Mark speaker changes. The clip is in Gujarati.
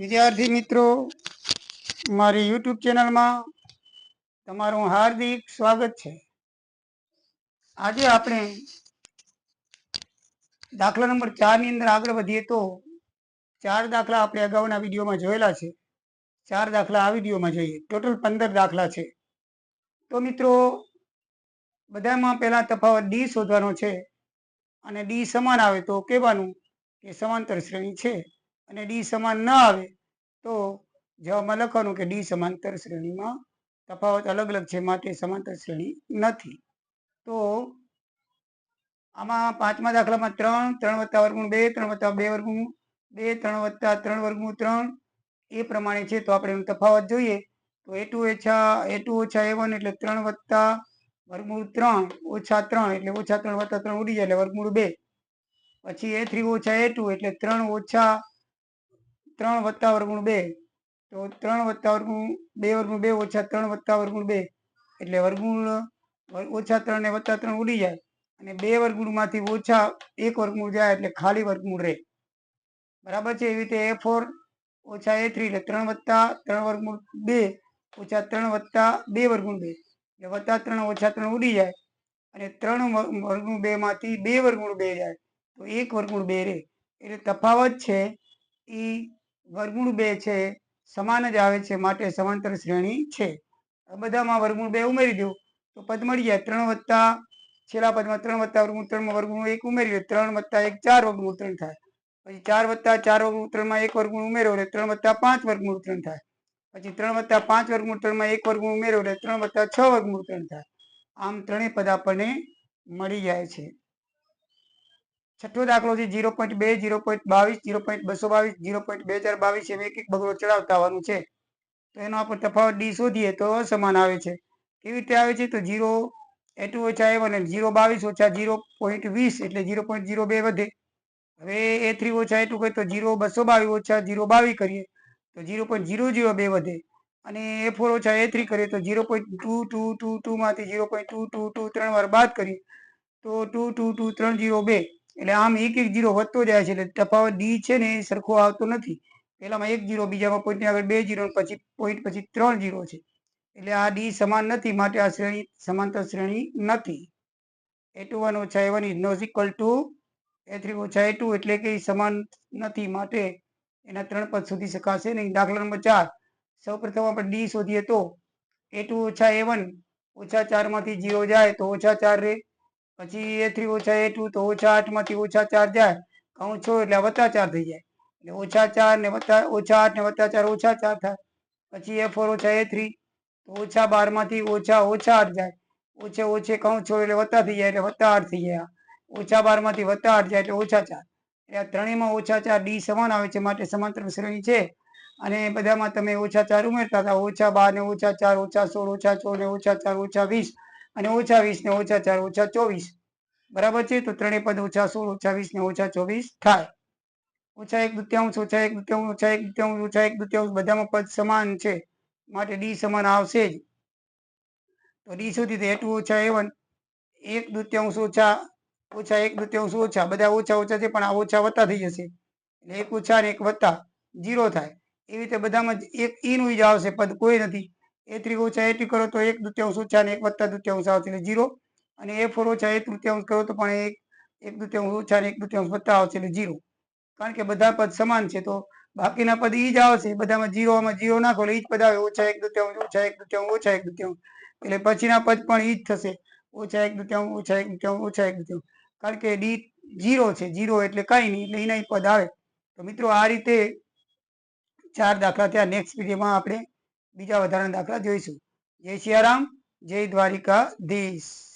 Speaker 1: વિદ્યાર્થી મિત્રો, મારી યુટ્યુબ ચેનલમાં તમારું હાર્દિક સ્વાગત છે. આજે આપણે દાખલા નંબર ચારની અંદર આગળ વધીએ તો ચાર દાખલા આપણે અગાઉના વિડીયોમાં જોયેલા છે. ચાર દાખલા આ વિડીયોમાં જોઈએ. ટોટલ પંદર દાખલા છે. તો મિત્રો, બધામાં પહેલાં તફાવત ડી શોધવાનો છે અને ડી સમાન આવે તો કહેવાનું કે સમાંતર શ્રેણી છે. અને ડી સમાન ન આવે, તો જવાબમાં લખવાનું કે ડી સમાંતર શ્રેણીમાં તફાવત અલગ અલગ છે, માટે સમાંતર શ્રેણી નથી. તો આમાં પાંચમા દાખલામાં ત્રણ ત્રણ વત્તા વર્ગમૂળ બે, ત્રણ વત્તા બે વર્ગમૂળ બે, ત્રણ વત્તા ત્રણ વર્ગમૂળ ત્રણ, એ પ્રમાણે છે, તો આપણે એનો તફાવત જોઈએ, તો એ ટુ ઓછા, એ ટુ ઓછા એ વન એટલે ત્રણ વત્તા વર્ગમૂળ ત્રણ, ઓછા ત્રણ એટલે ઓછા ત્રણ વત્તા ત્રણ ઉડી જાય એટલે વર્ગમૂળ બે. પછી એ થ્રી ઓછા એ ટુ એટલે ત્રણ ઓછા ત્રણ વત્તા વર્ગુણ બે. તો ત્રણ વત્તા વર્ગુણ બે વર્ગુણ બે ઓછા ત્રણ વત્તા વર્ગુણ બે. એટલે વર્ગુણ ઓછા ત્રણ ને વત્તા ત્રણ ઉડી જાય. અને બે વર્ગુણમાંથી ઓછા એક વર્ગમૂળ જાય એટલે ખાલી વર્ગમૂળ રહે. બરાબર છે? એવી રીતે એ ફોર ઓછા એ થ્રી એટલે ત્રણ વત્તા ત્રણ વર્ગમૂળ બે ઓછા ત્રણ વત્તા બે વર્ગુણ બે. એટલે વત્તા ત્રણ ઓછા ત્રણ ઉડી જાય. અને ત્રણ વર્ગુણ બે માંથી બે વર્ગુણ બે જાય. તો એક વર્ગુણ બે રહે. એટલે તફાવત છે એ વર્ગમૂળ બે છે, સમાન જ આવે છે, માટે સમાંતર શ્રેણી છે. બધામાં વર્ગમૂળ બે ઉમેરી દો તો પદ મળી જાય ત્રણ વત્તા, છેલ્લા પદમાં ત્રણ વત્તા વર્ગમૂળ ત્રણમાં વર્ગમૂળ એક ઉમેરી દો, ત્રણ વત્તા એક ચાર વર્ગમૂળ ત્રણ થાય. પછી ચાર વત્તા ચાર વર્ગમૂળ ત્રણમાં એક વર્ગમૂળ ઉમેરો એટલે ત્રણ વત્તા પાંચ વર્ગમૂળ ત્રણ થાય. પછી ત્રણ વત્તા પાંચ વર્ગમૂળ ત્રણમાં એક વર્ગમૂળ ઉમેરો એટલે ત્રણ વત્તા છ વર્ગમૂળ ત્રણ થાય. આમ ત્રણેય પદ આપણને મળી જાય છે. છઠ્ઠો દાખલો છે જીરો પોઈન્ટ બે જીરો પોઈન્ટ બાવીસ જીરો પોઈન્ટ બસો બાવીસ જીરો પોઈન્ટ બે હજાર બાવીસ એમ એક એક બગડો ચડાવતા આવવાનું છે. તો એનો આપણે તફાવત ડી શોધીએ તો સમાન આવે છે. કેવી રીતે આવે છે? તો જીરો એ ટુ ઓછા એ વન જીરો બાવીસ ઓછા જીરો પોઈન્ટ વીસ એટલે જીરો પોઈન્ટ જીરો બે વધે. હવે એ થ્રી ઓછા એટલું કરીએ તો જીરો બસો બાવીસ ઓછા જીરો બાવીસ કરીએ તો જીરો પોઈન્ટ જીરો જીરો બે વધે. અને એ ફોર ઓછા એ થ્રી કરીએ તો zero point two two two ટુમાંથી zero point two two two ત્રણ વાર બાદ કરીએ તો ટુ ટુ ટુ ત્રણ જીરો બે. એટલે આમ એક એક જીરો વધતો જાય છે એટલે તફાવત ડી છે ને એ સરખો આવતો નથી. પહેલામાં એક જીરો, બીજામાં પોઈન્ટની આગળ બે જીરો પછી પોઈન્ટ પછી ત્રણ જીરો છે. એટલે આ ડી સમાન નથી, માટે આ શ્રેણી, સમાંતર શ્રેણી નથી. એ ટુ વન ઓછા A one is not equal to A three ઓછા એ ટુ એટલે કે સમાન નથી, માટે એના ત્રણ પદ શોધી શકાશે નહીં. દાખલા નંબર ચાર. સૌ પ્રથમ આપણે ડી શોધીએ તો એ ટુ ઓછા એ વન ઓછા ચારમાંથી જીરો જાય તો ઓછા ચાર રહે પછી એ થ્રી ઓછા એ ટુ તો ઓછા આઠમાંથી ઓછા ચાર જાય. કૌંસ છો એટલે વત્તા ચાર થઈ જાય. એટલે ઓછા ચાર ને વત્તા, ઓછા આઠ ને વત્તા ચાર ઓછા ચાર થાય. પછી એ ફોર ઓછા એ થ્રી, તો ઓછા બારમાંથી ઓછા ઓછા આઠ જાય. ઓછે ઓછે કૌંસ છો એટલે વત્તા થઈ જાય, એટલે વત્તા આઠ થઈ જાય. ઓછા બારમાંથી વત્તા આઠ જાય એટલે ઓછા ચાર. એટલે આ ત્રણેયમાં ઓછા ચાર ડી સમાન આવે છે, માટે સમાંતર શ્રેણી છે. અને બધામાં તમે ઓછા ચાર ઉમેરતા હતા. ઓછા બાર ને ઓછા ચાર, ઓછા સોળ ઓછા સોળ ને ઓછા ચાર, ઓછા વીસ. અને ઓછા વીસ ને ઓછા ચાર, ઓછા ચોવીસ. બરાબર છે? તો ત્રણેય પદ ઓછા સોળ, ઓછા વીસ ને ઓછા ચોવીસ થાય. ઓછા એક દુત્યાંશ, ઓછા એક દુત્યાંશ, ઓછા એક દુત્યાંશ, ઓછા એક દુત્યાંશ બધામાં પદ સમાન છે. માટે ડી સમાન આવશે જ. તો ડી સુધી તો એ ટુ ઓછા એવન વન એક દુત્યાંશ ઓછા ઓછા એક દુત્યાંશ ઓછા, બધા ઓછા ઓછા છે, પણ આ ઓછા વત્તા થઈ જશે. એટલે એક ઓછા ને એક વત્તા જીરો થાય. એવી રીતે બધામાં એક ઈનું જ આવશે પદ, કોઈ નથી. એ થ્રી ઓછા એ કરો તો એક દુત્યાંશ ઓછા ને એક વત્તા દુત્યાંશ આવશે એટલે જીરો અને એ ફોર ઓછા એ તૃત્યાંશ કરો તો પણ એક એક દુત્યાંશ ઓછા એક દુત્યાંશ વત્તા આવશે એટલે જીરો કારણ કે બધા પદ સમાન છે તો બાકીના પદ ઈ જ આવશે. બધામાં જીરો આમાં જીરો નાખો એટલે ઈ જ પદ આવે. ઓછા એક દુત્યાંશ, ઓછા એક દુત્યાંશ, ઓછા એક દુત્યાંશ. એટલે પછીના પદ પણ ઈ જ થશે. ઓછા એક દુત્યાંશ, ઓછા એક દુત્યાંશ, ઓછા એક દુત્યાંશ. કારણ કે ડી જીરો છે. જીરો એટલે કાંઈ નહીં એટલે એના પદ આવે. તો મિત્રો આ રીતે ચાર દાખલા થયા. નેક્સ્ટ વિડીયોમાં આપણે બીજા વધારાના દાખલા જોઈશું. જય સિયારામ જય દ્વારિકાધીશ.